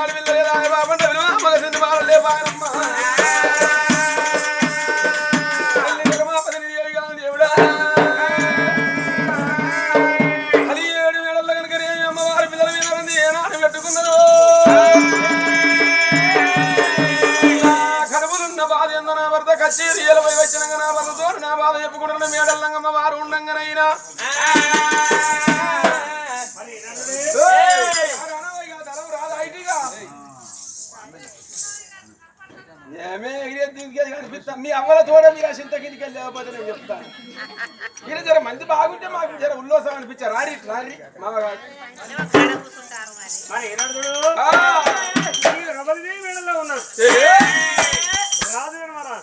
Hallelujah. మీ అవ్వల తోడ మీరు ఆ చింత కిందికి వెళ్ళకపోతే నేను చెప్తాను మీరు జర మంది బాగుంటే మాకు జర ఉల్లోసం అనిపించారు రారి రారి. వీళ్ళలో ఉన్నాడు రాజు వినమరా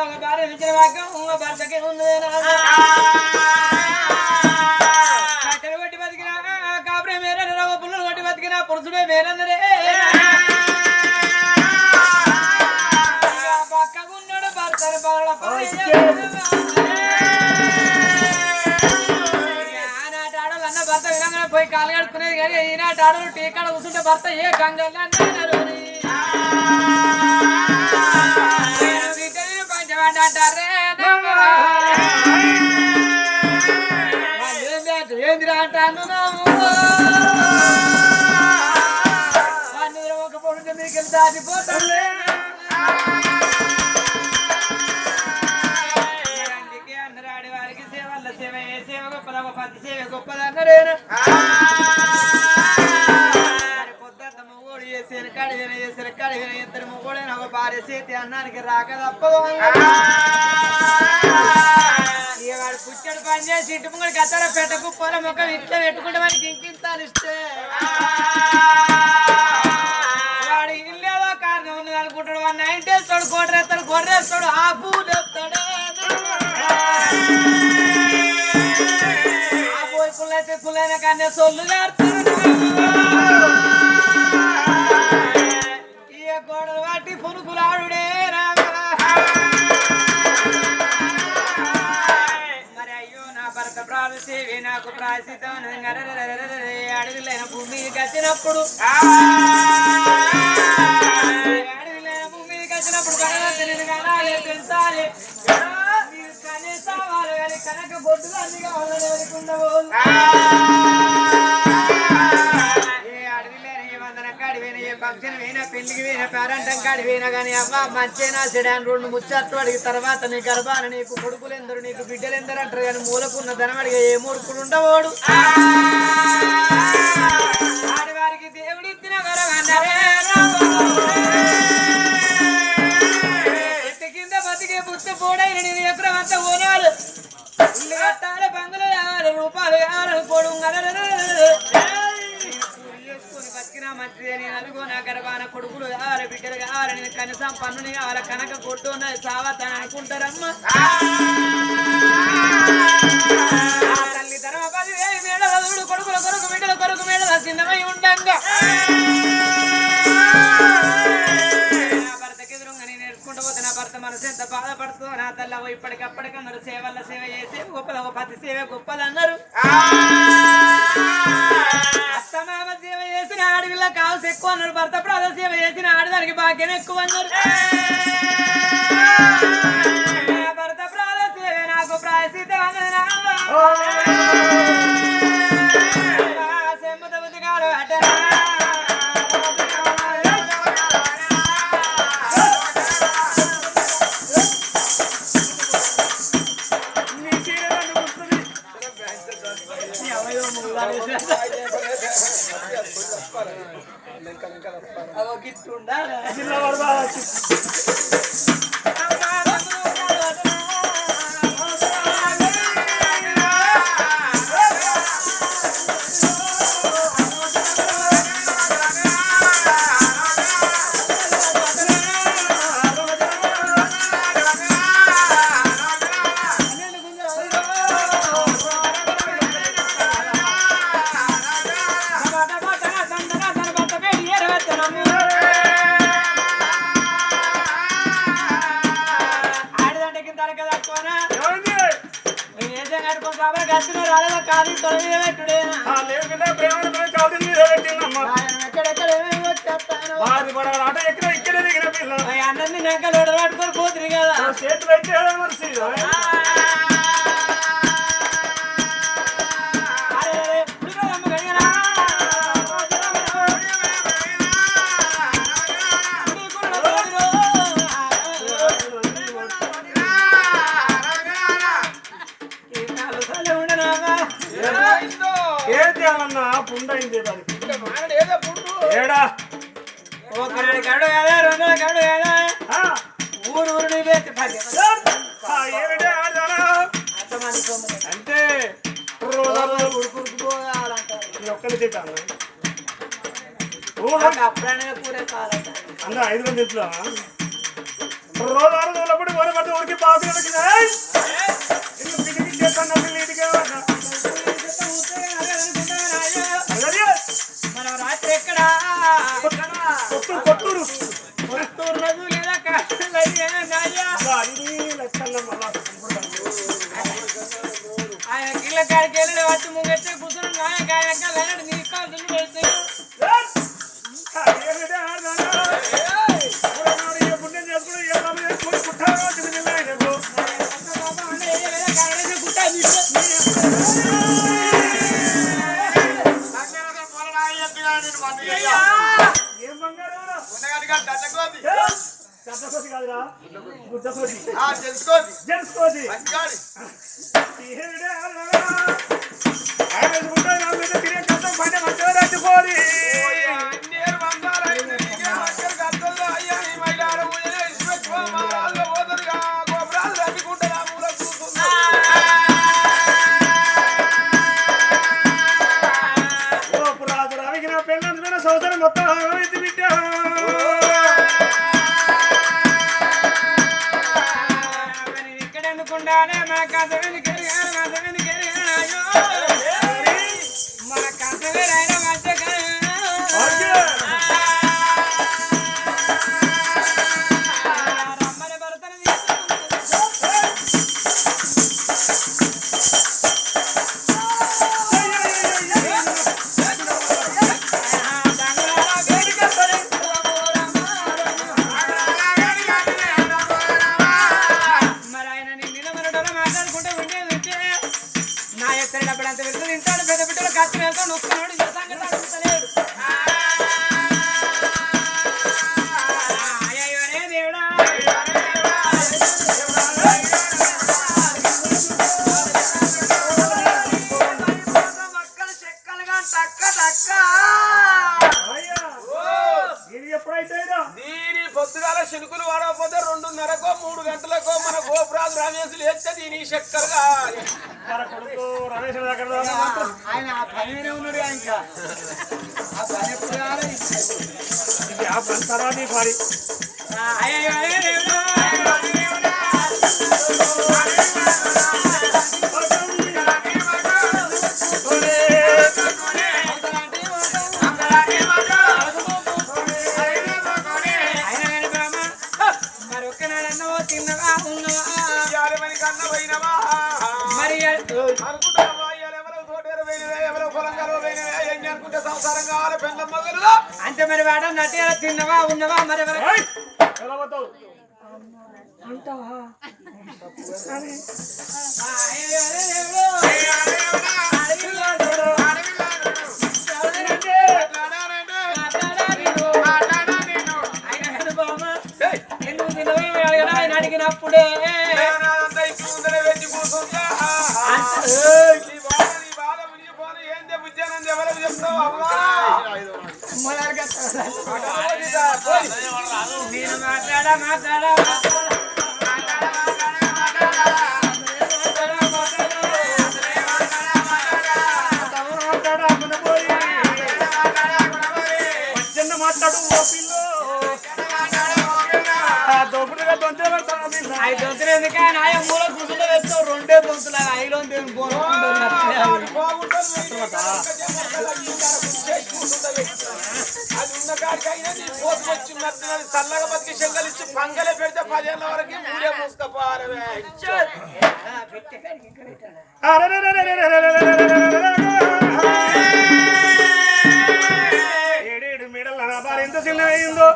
ఒక భార్య మిత్ర వాక్యం ఒక భర్తకి ఉంది కట్టెలు కొట్టి బతికినా కాపురే మేరన్నరా ఓ పుల్లలు కొట్టి బతికినా పురుషుడే మేరన్నరే పక్కకున్నాడు భర్తను బాల ఆనాటి ఆడవాళ్ళు అన్న భర్త విధంగా పోయి కాలు కడుక్కునేది కానీ ఈనాటి ఆడలు టీ కాడ కూర్చుంటే భర్త ఏ కంగల్ని అన్నారు ఏందిరా అంటాను ఒక పొడి మీకు దాటిపోతాను అందుకే అందరూ ఆడవారికి సేవల్ల సేవ ఏ సేవ గొప్పదా పది సేవ గొప్పదన్నారేనా చేతి అన్నానికి రాక తప్పదు వాడు పుచ్చడు పని చేసి ఇంటి ముంగడు కత్తర పెట్టకు పొల మొక్క ఇట్లా పెట్టుకుంటే మనకి ఇంకింతాలు ఇస్తే వాడు ఇల్లేదో కారణం ఉన్నది అనుకుంటాడు వాడు నైన్టీ వేస్తాడు గొడ్రేస్తాడు గొర్రెస్తాడు ఆ పూలు వేస్తాడు ఆ పోయి పుల్లైతే పుల్లైన కానీ సొల్లు ఈ గోడలు వాటి పునుకులాడుడే మరి అయ్యో నా భర్త ప్రాణు సేవి నాకు ప్రాసితం అడవిలైన భూమి కచ్చినప్పుడు అడవిలైన భూమి కచ్చినప్పుడు కనాలి కనక బొడ్డులు అన్ని కావాలని ఫంక్షన్ పోయినా పెళ్ళికి పోయినా పేరంటం కాడి పోయినా కానీ అవ్వ మంచేనా సెడాన్ రెండు ముచ్చట్లు అడిగి తర్వాత నీ గర్భాన నీకు కొడుకులెందరు నీకు బిడ్డలెందరు అంటారు కానీ మూలకున్న ధనమడిగా ఏ మూర్ఖుడు ఉండవాడు? కనక కొట్టు ఉన్నది సావతని అనుకుంటారమ్మా. తల్లి ధర్మ పది వేలు మేడల చూడు కొడుకుల కొరకు బిడ్డల కొరకు మేడల ఉండంగా. మనసు ఎంత బాధపడుతుందో నా ఇప్పటికప్పటికన్నారు సేవల్ల సేవ చేసి గొప్పది ఒక పతి సేవ గొప్పది అన్నారు. అత్తమామ సేవ చేసిన ఆడవిల్ల కావాల్సి ఎక్కువ అన్నారు. భర్త సేవ చేసిన ఆడదానికి భాగ్యం ఎక్కువ అన్నారు. భర్త ప్రాధ సేవ నాకు సెమ్మత అగో కాదు లేకుండా ప్రేమ కాదు మీద పెట్టిందమ్మా. ఎక్కడెక్కడ ఏమేమి వచ్చేస్తాను? బాధ పడాలి ఆట ఎక్కడ ఇక్కడ దిగిన పిల్ల. అన్నీ నెక్కలు పట్టుకొని పోతుంది కదా. చేతులు అయితే పుండైంది దానికి ఏడా? గడు కదా రెండో గడు కదా? ఊరు ఊరు అంటే కూరే కావాలంటారు అందరూ ఐదు మంది ఇంట్లో రోజు ఆరు రోజులప్పుడు వరి పట్టు ఉడికి పాపి ఇల్లు పిడికి చేస్తాను అసలు ఇంటికి కొట్టుడు కొట్టుడు వస్తున్నది లేదా కాదు తెలుసుకోండి శనుకులు వాడకపోతే రెండున్నరకో మూడు గంటలకో మన గోపురాలు రామేసి లేస్తే దీని చక్కర కావాలి. మన కొడుకు రమేష్ దగ్గర దాకా మాత్రం ఆయన ఆ ఉన్నాడు ఇంకా. ఆ పని ఎప్పుడు కావాలి ఇది ఆ పని తర్వాత ఈ పని అయ్యో మొగలులో అంటే మరి వాడ నటి తిన్నవా ఉన్నవా? మరి ఆయన అడిగినప్పుడే. దొంతే పెడతాను పిల్ల. ఐదు దొంగ ఎందుకని ఆయన మూల కూర్చుంటే అది ఉన్న కాడికైనా నీ పోతు వచ్చినట్టు చల్లగా బతికి పంగలే పెడితే పదేళ్ళ వరకు మూడే మూసుకపోవాలవే ఏడేడు నా భార్య ఎంత చిన్నదయ్యిందో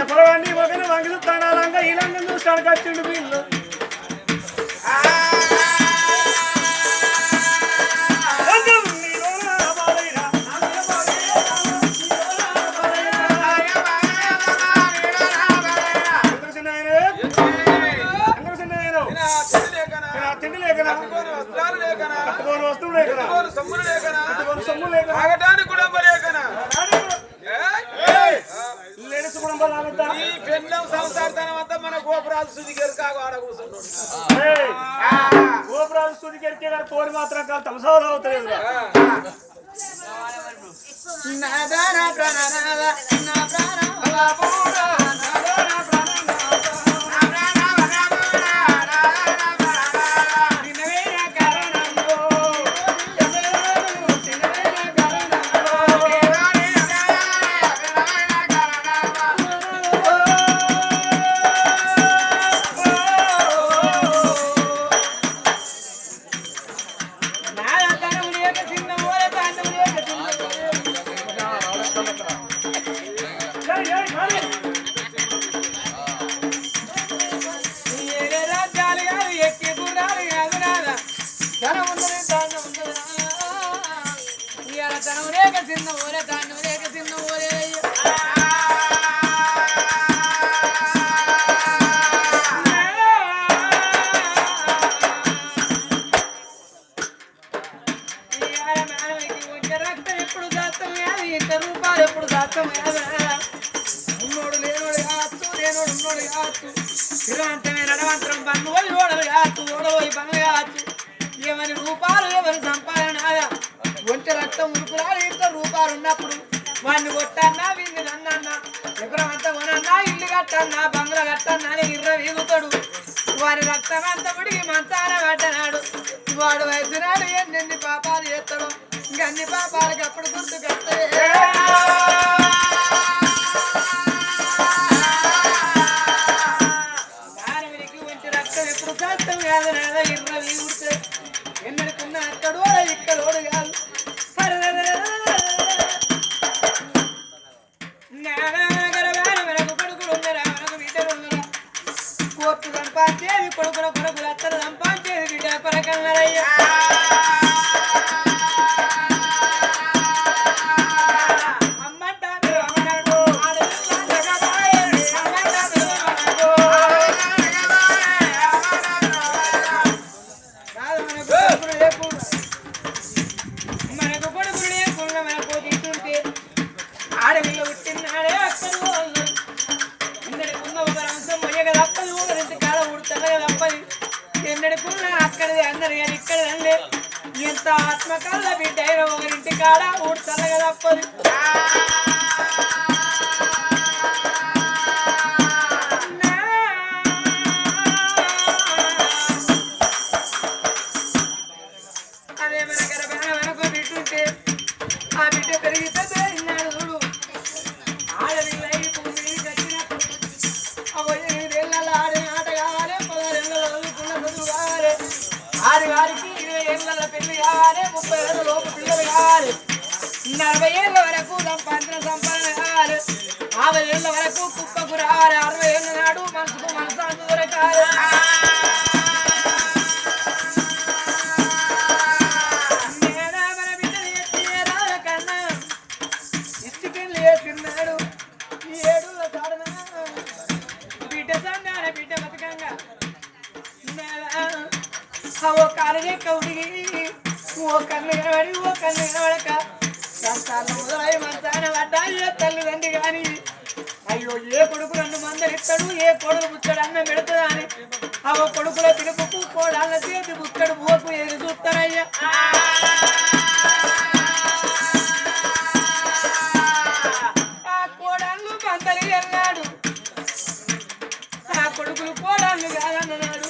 చెప్పడం పొలవాన్ని ఒకరిని వంగిస్తాడు లంగా ఈ లంగం చూస్తాడు కచ్చిండు వీళ్ళు. పెళ్ళం సంసారతనం అంతా మన గోపురాలు సుదిగేరు కాగు ఆడ కూర్చున్నాడు గోపురాలు స్థుతి కెరికే గారు తోడి మాత్రం కాదు తమసాలు అవుతలేదు చిన్న మాత్రం నడవంతరం పన్ను పోయి ఓడలు కావచ్చు ఓడబోయి పనులు కావచ్చు ఎవరి రూపాలు ఎవరి సంపాదన ఒంటి రక్తం ఉరుకురాలు ఇంత రూపాలు ఉన్నప్పుడు వాడిని కొట్టన్నా వీడిని నన్నన్నా అంతా కొనన్నా ఇల్లు కట్టన్నా బంగ్లా కట్టన్నా అని ఇర్ర వీగుతాడు. వారి రక్తం అంత ఉడికి మంచాన పట్టనాడు వాడు వయసు నాడు ఎన్నెన్ని పాపాలు చేస్తాడు ఇంక అన్ని పాపాలకి అప్పుడు గుర్తుకొస్తాయి దానవునికి అందరు కానీ ఇక్కడ అండి ఎంత ఆత్మకల్ల బిడ్డ ఒకరింటి కాడ ఊడ్చల్ల కదా నలభై ఏళ్ళ వరకు సంపాదించిన సంపాదన కావాలి యాభై ఏళ్ళ వరకు కుప్పకు రావాలి అరవై ఏళ్ళ నాడు మనసుకు మనసు దొరకాలి కొడుకుల పిలుపుకు కోడాళ్ళ చేతి బుక్కడు పోకు ఎదురు చూస్తారయ్యా. ఆ పంతలు వెళ్ళాడు ఆ కొడుకులు కోడళ్ళు కాదన్నాడు.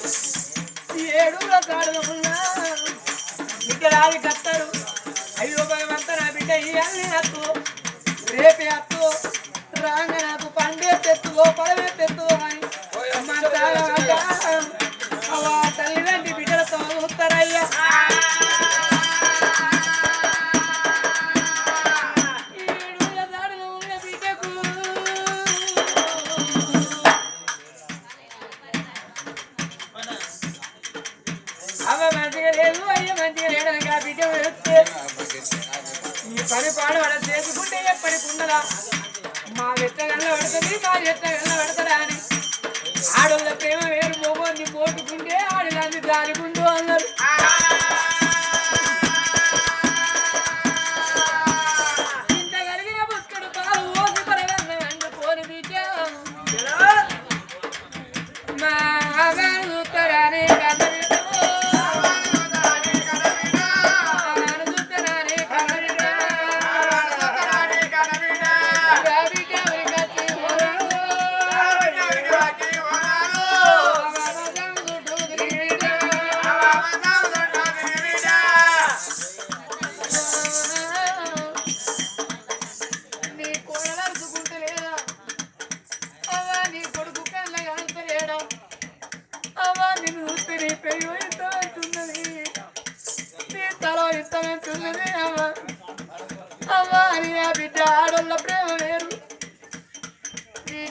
ఏడు రకాలు ఉన్నా. బిడ్డ కత్తారు అయ్యో భగవంత నా బిడ్డ ఇయ్యాలి అత్తు రేపే అత్తు రాంగ నాకు పండే తెత్తు పడవే కదా మా ఎట్టగల్ల పెడుతుంది మా ఎట్టగల్ల పెడతారా అని. ఆడోళ్ళ ప్రేమ వేరు మొగోని పోటుకుంటే ఆడదాన్ని దానికుంటూ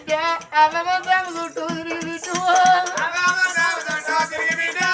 బిడ్డ అవ్వ చుట్టూ తిరిగి చుట్టూ అయ్యమ్మ